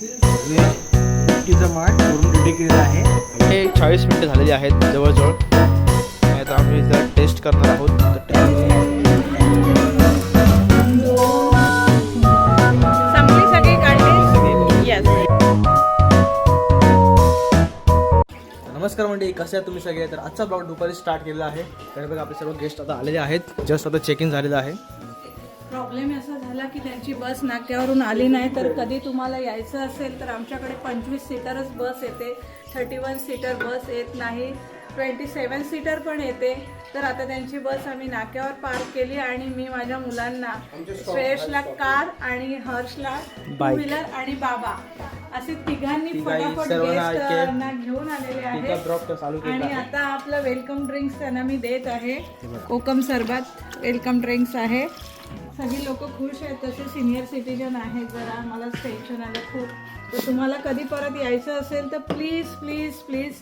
तिचं माठ करून रेडी केलेलं आहे. हे चाळीस मिनटं झालेली आहेत जवळजवळ. आता आम्ही जर टेस्ट करणार आहोत. नमस्कार मंडळी कसे आहात तुम्ही सगळे? तर आजचा ब्लॉग दुपारी स्टार्ट केलेला आहे. तर बघा आपले सर्व गेस्ट आता आलेले आहेत. जस्ट आता चेक इन झालेलं आहे. प्रॉब्लेम असा झाला की त्यांची बस नाक्यावरून आली नाही. तर कधी तुम्हाला यायचं असेल तर आमच्याकडे पंचवीस सीटरच बस येते. थर्टी वन सीटर बस येत नाही. ट्वेंटी सेवन सीटर पण येते. तर आता त्यांची बस आम्ही नाक्यावर पार्क केली आणि मी माझ्या मुलांना श्रेयसला कार आणि हर्षला टू. व्हीलर आणि बाबा असे तिघांनी फटाफट सर्वांना guest, इथे अं, ना घेऊन आलेले आहेत. आणि आता आपलं वेलकम ड्रिंक्स त्यांना मी देत आहे. कोकम सरबत वेलकम ड्रिंक्स आहे. सगळी लोक खुश आहेत तसे सिनियर सिटीजन आहेत जरा मला टेन्शन आलं खूप. तर तुम्हाला कधी परत यायचं असेल तर please please please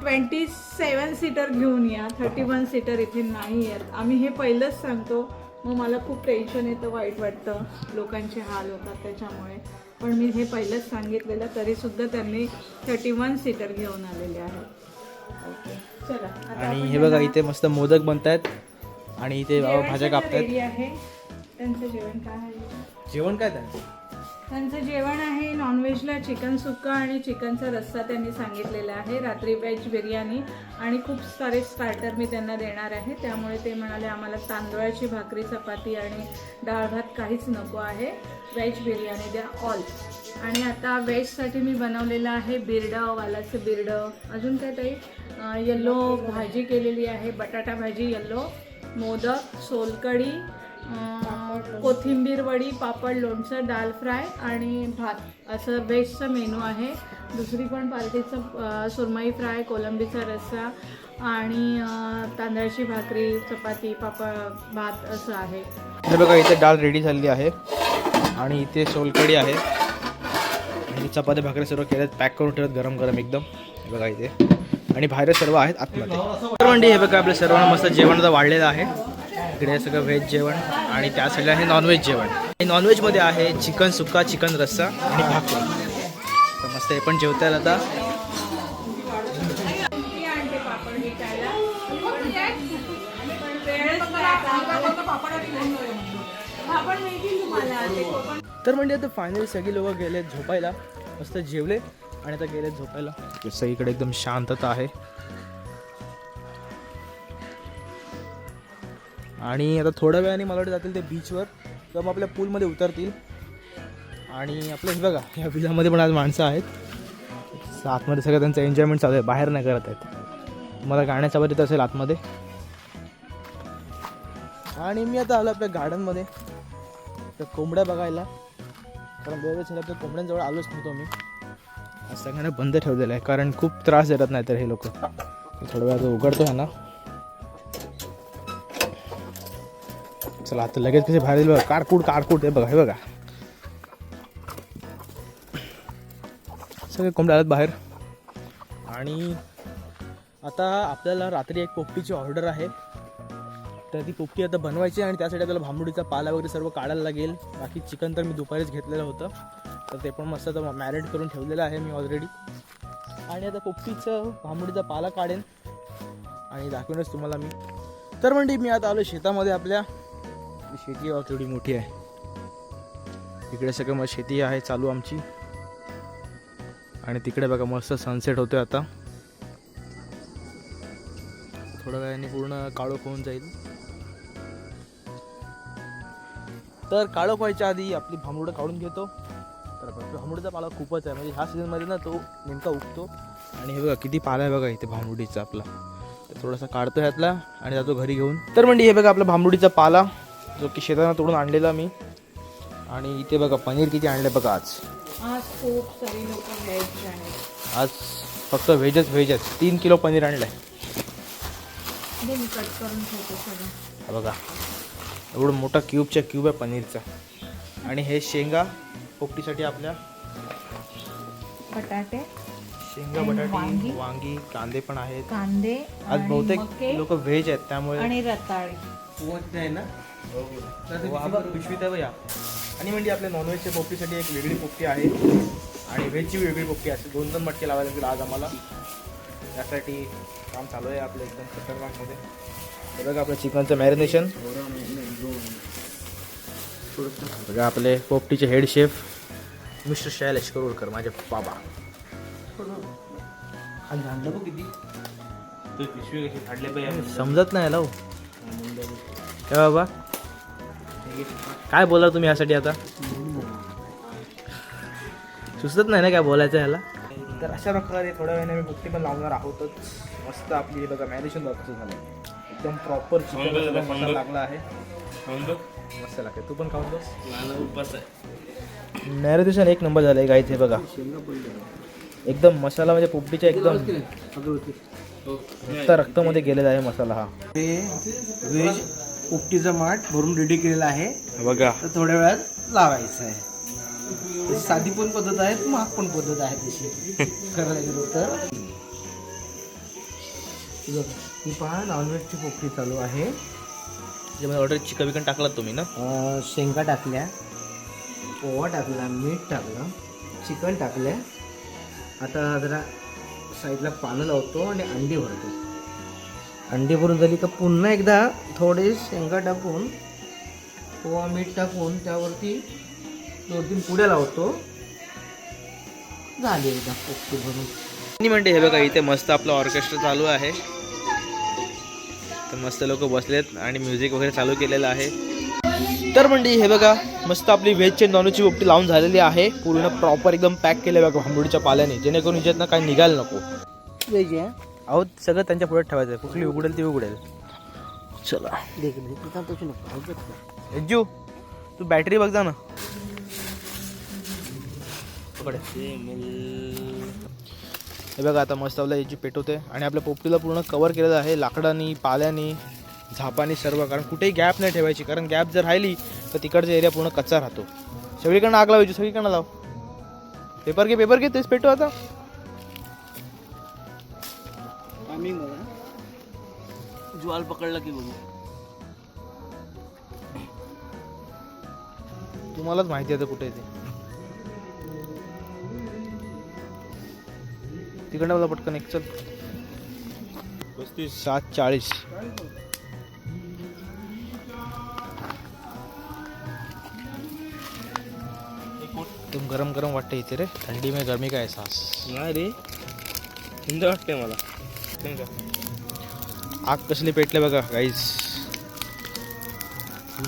twenty seven seater घेऊन या. थर्टी वन सीटर इथे नाही आहेत. आम्ही हे पहिलंच सांगतो. मग मला खूप टेन्शन येतं वाईट वाटतं. लोकांचे हाल होतात त्याच्यामुळे. पण मी हे पहिलंच सांगितलेलं तरीसुद्धा त्यांनी थर्टी वन सीटर घेऊन आलेले आहेत. ओके चला आणि हे बघा इथे मस्त मोदक बनतायत. आणि इथे भाज्या आहे. त्यांचं जेवण काय आहे? जेवण काय त्यांचं? त्यांचं जेवण आहे नॉनव्हेजला चिकन सुक्का आणि चिकनचा रस्सा त्यांनी सांगितलेला आहे. रात्री व्हेज बिर्याणी आणि खूप सारे स्टार्टर मी त्यांना देणार आहे. त्यामुळे ते म्हणाले आम्हाला तांदूळाची भाकरी चपाती आणि डाळ भात काहीच नको आहे. व्हेज बिर्याणी द्या ऑल आणि आता व्हेजसाठी मी बनवलेलं आहे बिरडं वालाचं बिरडं. अजून काय ताई? येल्लो भाजी केलेली आहे. बटाटा भाजी येल्लो मोदक सोलकढी अं, कोथिंबीर वडी पापड लोणचं दाल फ्राय आणि भात. असं व्हेजचं मेनू आहे. दुसरी पण पार्टीचं सुरमई फ्राय कोलंबीचा रस्सा आणि तांदळाची भाकरी चपाती पापड भात असं आहे. हे बघा इथे डाळ रेडी झालेली आहे. आणि इथे सोलकडी आहे. आणि भाकरी सर्व केल्यात. पॅक करून ठेवत गरम गरम एकदम. हे बघा इथे. आणि बाहेर सर्व आहेत आतमध्ये. तर हे बघा आपल्या सर्वांना मस्त जेवण आता वाढलेलं आहे. इकडे सगळं व्हेज जेवण आणि त्या साईडला आहे नॉनव्हेज जेवण. आणि नॉनव्हेजमध्ये आहे चिकन सुक्का चिकन रस्सा आणि भाकरी. तर मस्त हे पण जेवता आता. आता. तर म्हणजे आता फायनली सगळी लोक गेले झोपायला. मस्त जेवले आणि आता गेले झोपायला. सगळीकडे एकदम शांतता आहे. आणि आता थोड्या वेळाने मला वाटतं जातील ते बीचवर किंवा मग आपल्या पूलमध्ये उतरतील. आणि आपलं हे बघा या विलामध्ये पण आज माणसं आहेत. आतमध्ये सगळं त्यांचं एन्जॉयमेंट चालू आहे. बाहेर नाही करत आहेत. मला गाण्याचा आवाज येत असेल आतमध्ये. आणि मी आता आलो आपल्या गार्डनमध्ये तर कोंबड्या बघायला. कारण बरोबर झाला तर कोंबड्यांजवळ आलोच नव्हतो मी. आज सगळ्यांना बंद ठेवलेलं आहे. कारण खूप त्रास देतात नाही तर हे लोक. थोड्या वेळात उघडतो आहे ना. चला आता लगेच कसे बाहेर येईल बघा. काडकूड काडकूड हे बघा हे बघा. सगळे कोंबड्या आल्यात बाहेर. आणि आता आपल्याला रात्री एक पोपटीची ऑर्डर आहे. तर ती पोपटी आता बनवायची आणि त्यासाठी आपल्याला भांबुडीचा पाला वगैरे सर्व काढायला लागेल. बाकी चिकन तर मी दुपारीच घेतलेलं होतं. तर ते पण मस्त आता मॅरिनेट करून ठेवलेलं आहे मी ऑलरेडी आणि आता पोपटीचं भांबुडीचा पाला काढेन. आणि दाखवेनच तुम्हाला मी. तर म्हणजे मी आता आलो शेतामध्ये आपल्या. शेती बघा केवढी मोठी आहे. इकडे सगळं मग शेती आहे चालू आमची. आणि तिकडे बघा मस्त सनसेट होतोय आता. थोड्या वेळाने पूर्ण काळोख होऊन जाईल. तर काळोख व्हायच्या आधी आपली भांबुडं काढून घेतो. तर बघा, भांबुडीचा पाला खूपच आहे. म्हणजे ह्या सीझनमध्ये ना तो नेमका उगतो. आणि हे बघा किती पाला आहे बघा इथे भांबुडीचा आपला. थोडासा काढतो ह्यातला आणि जातो घरी घेऊन. तर म्हणजे हे बघा आपला भांबुडीचा पाला. जो की शेतानं तोडून आणलेला मी. आणि इथे बघा पनीर किती आणले बघा आज. आज खूप सारी लोक व्हेज आहेत आज फक्त व्हेजच व्हेजच तीन किलो पनीर आणलं आहे दे मी कट करून ठेवतो सगळं. बघा. एवढं मोठा क्यूबच्या क्यूब आहे पनीरचा. आणि हे शेंगा पोपटीसाठी आपल्या बटाटे. शेंगा बटाटी वांगी. वांगी कांदे पण आहेत. कांदे आज आणि बहुतेक मके लोक व्हेज आहेत त्यामुळे आणि रताळे. पोहोच ना हो, पिशवीत आहे या आणि म्हणजे आपल्या नॉनव्हेजच्या पोपटीसाठी एक वेगळी पोपटी आहे. आणि व्हेजची वेगळी पोपटी असते. दोन दोन मटके लावायला लागतील आज आम्हाला. त्यासाठी काम चालू आहे आपलं एकदम खतरनाकमध्ये हे बघा आपलं चिकनचं मॅरिनेशन बघा आपले पोपटीचे head chef mister Shailesh Karodkar माझे बाबा. आणि झाडलं बघ किती. पिशवी कशी फाडले पाहिजे समजत नाही लाव काय बाबा काय बोला तुम्ही यासाठी आता? सुचत नाही ना काय बोलायचं ह्याला तर अशा प्रकारे थोड्या वेळाने मी बुकटी पण लावणार आहोतच. मस्त आपली हे बघा मॅरिनेशन बघा कसं झालं. एकदम प्रॉपर चिकन मसाला लागला आहे. मस्त लागते तू पण खाऊन बस. मॅरिनेशन एक नंबर झालं आहे गाईच हे बघा. एकदम मसाला म्हणजे पोपटीच्या एकदम नुसता रक्तामध्ये गेलेला आहे मसाला हा. हे व्हेज उकटीचं माठ भरून रेडी केलेलं आहे. बघा. तर थोड्या वेळात लावायचं आहे. साधी पण पद्धत आहे महाग पण पद्धत आहे तशी करायला गेलो तर. बघ, ही पहा नॉनव्हेजची पोपटी चालू आहे. त्याच्यामध्ये ऑर्डर चिकन विकन टाकलात तुम्ही ना? शेंगा टाकल्या पोहा टाकला मीठ टाकलं चिकन टाकल्या आता जरा साईडला पानं लावतो आणि अंडी भरतो. अंडी भरून झाली का पुन्हा एकदा थोडे शेंगा टाकून पोहा मीठ टाकून त्यावरती दोन तीन पुड्या लावतो. झाली एकदा पोपटी भरून. आणि म्हणते हे बघा इथे मस्त आपलं ऑर्केस्ट्रा चालू आहे. तर मस्त लोक बसलेत आणि म्युझिक वगैरे चालू केलेलं आहे. तर म्हणजे हे बघा मस्त आपली व्हेजची नॉनव्हेजची पोपटी लावून झालेली आहे. पूर्ण प्रॉपर एकदम पॅक केले बघा भांबुडीच्या पाल्याने. जेणेकरून हिच्यातनं काय निघायला नको. वेज आहे. अहो सगळं त्यांच्या पुढे ठेवायचं आहे कुठली उघडेल ती उघडेल. चला. एज्जू तू बॅटरी बघ जा ना. हे बघा आता मस्त आपल्या याची पेटवते आणि आपल्या पोपटीला पूर्ण कवर केलेलं आहे लाकडानी पाल्यानी. झापानी सर्व कारण कुठेही गॅप नाही ठेवायची. कारण गॅप जर राहिली तर तिकडचा एरिया पूर्ण कच्चा राहतो. सगळीकडनं आग लावायची सगळीकडनं लाव. पेपर घे पेपर घे तेच पेटव आता. ज्वाल पकडला की बघू. तुम्हालाच माहिती आहे ते कुठे आहे ते. तिकडनं मला पटकन एक चल. पस्तीस. सात चाळीस. गरम गरम वाटते इथे रे. थंडी में गर्मी का एहसास? नाही रे. थंड वाटते मला. आग कसली पेटले बघा गाईज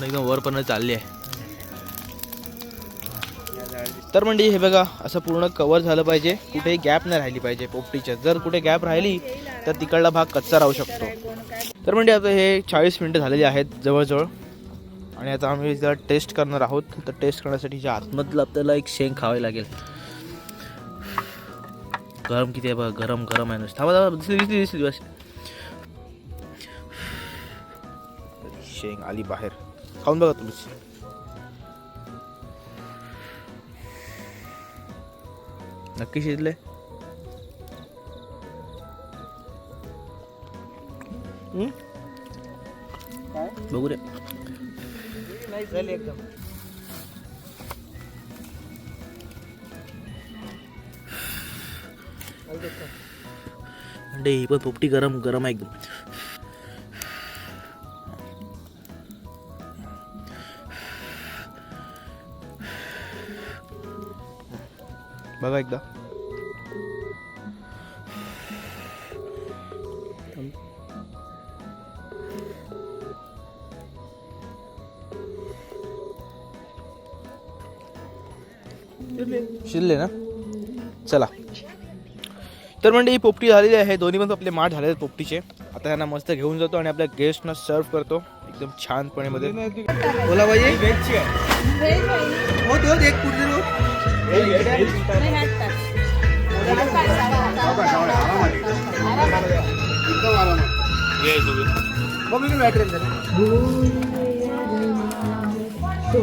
एकदम वरपर्यंत चालली आहे. तर म्हणजे हे बघा असं पूर्ण कवर झालं पाहिजे. कुठेही गॅप नाही राहिली पाहिजे पोपटीच्या. जर कुठे गॅप राहिली तर तिकडला भाग कच्चा राहू शकतो. तर म्हणजे आता हे चाळीस मिनटं झालेली आहेत जवळजवळ. आणि आता आम्ही जर टेस्ट करणार आहोत. तर टेस्ट करण्यासाठी आतमधलं आपल्याला एक शेंग खावे लागेल. गरम किती आहे बघा गरम गरम आहे नुसतं. थांबा थांबा दिसली दिसली दिसली बस. शेंग आली बाहेर. खाऊन बघा तुम्ही. नक्की शिजले. बघू रे झाली एकदम. म्हणजे ही पण पोपटी गरम गरम आहे एकदम. बघा एकदा. शिरले. ना? चला. तर म्हणजे ही पोपटी झालेली आहे. दोन्ही पण आपले माठ झालेले आहेत पोपटीचे. आता यांना मस्त घेऊन जातो आणि आपल्या गेस्टना सर्व करतो. एकदम छानपणे मध्ये. बोला पाहिजे हो दे, एक एकदा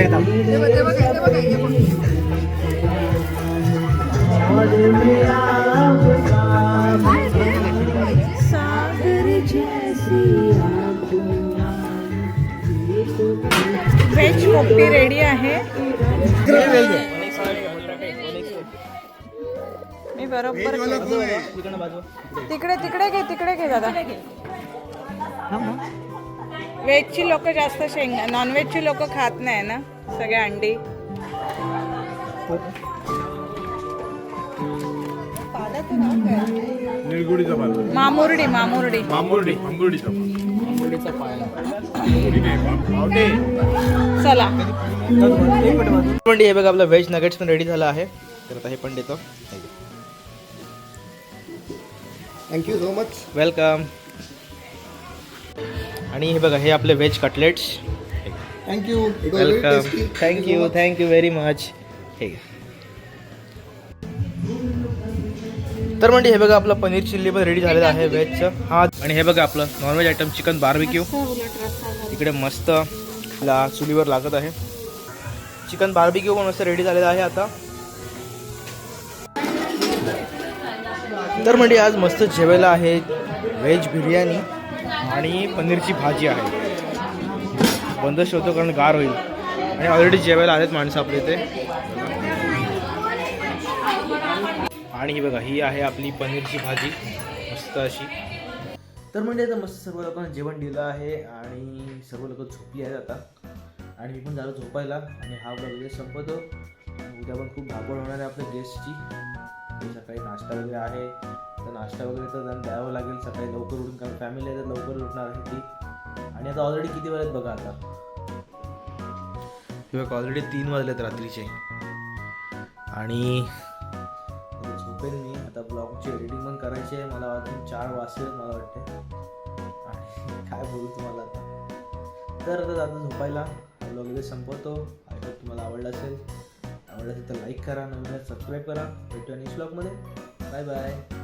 एकदा व्हेज पोपटी रेडी आहे बरोबर तिकडे तिकडे घे तिकडे घे दादा. व्हेजची लोक जास्त शेंगा नॉनव्हेजची लोक खात नाही ना सगळे अंडी. मामुर्डी मामुर्डी. मांबुर्डी मांबुर्डीचा चला. हे बघा आपला व्हेज नगेट्स पण रेडी झाला आहे. तर आता हे पण देतो. थँक्यू सो मच वेलकम आणि हे बघा हे आपले veg cutlets thank you welcome thank you thank you very much हे घ्या. तर म्हणजे हे बघा आपलं पनीर चिल्ली पण रेडी झालेलं आहे व्हेजचं हा आणि हे बघा आपलं नॉनव्हेज आयटम चिकन बार्बिक्यू इकडे मस्त ला चुलीवर लागत आहे. चिकन बार्बिक्यू पण मस्त रेडी झालेलं आहे आता. तर म्हणजे आज मस्त जेवायला आहे व्हेज बिर्याणी आणि पनीरची भाजी आहे. बंद ठेवतो कारण गार होईल. आणि ऑलरेडी जेवायला आहेत माणसं आपल्या इथे. आणि ही बघा ही आहे आपली पनीरची भाजी. मस्त अशी. तर म्हणजे आता मस्त सर्व लोकांना जेवण दिलं आहे आणि सर्व लोक झोपली आहेत आता. आणि मी पण झालो झोपायला आणि हा ब्लॉग वगैरे संपवतो उद्या पण खूप धावपळ होणार आहे आपल्या गेस्टची सकाळी नाश्ता वगैरे आहे. तर नाश्ता वगैरे तर त्यांना द्यावं लागेल. सकाळी लवकर उठून कारण फॅमिली आहे तर लवकर उठणार आहे ती. आणि आता ऑलरेडी किती वेळेत बघा आता? किंवा ऑलरेडी तीन वाजलेत रात्रीचे. आणि झोपेल झोपेन मी. आता ब्लॉगची एडिटिंग पण करायची आहे. मला अजून चार वाजतील मला वाटते. आणि काय बोलू तुम्हाला आता? तर आता जातो झोपायला. ब्लॉग संपवतो. आय होप तुम्हाला आवडला असेल. आवडलं तर लाईक करा नवीन सबस्क्राईब करा. भेटू नेक्स्ट ब्लॉगमध्ये बाय बाय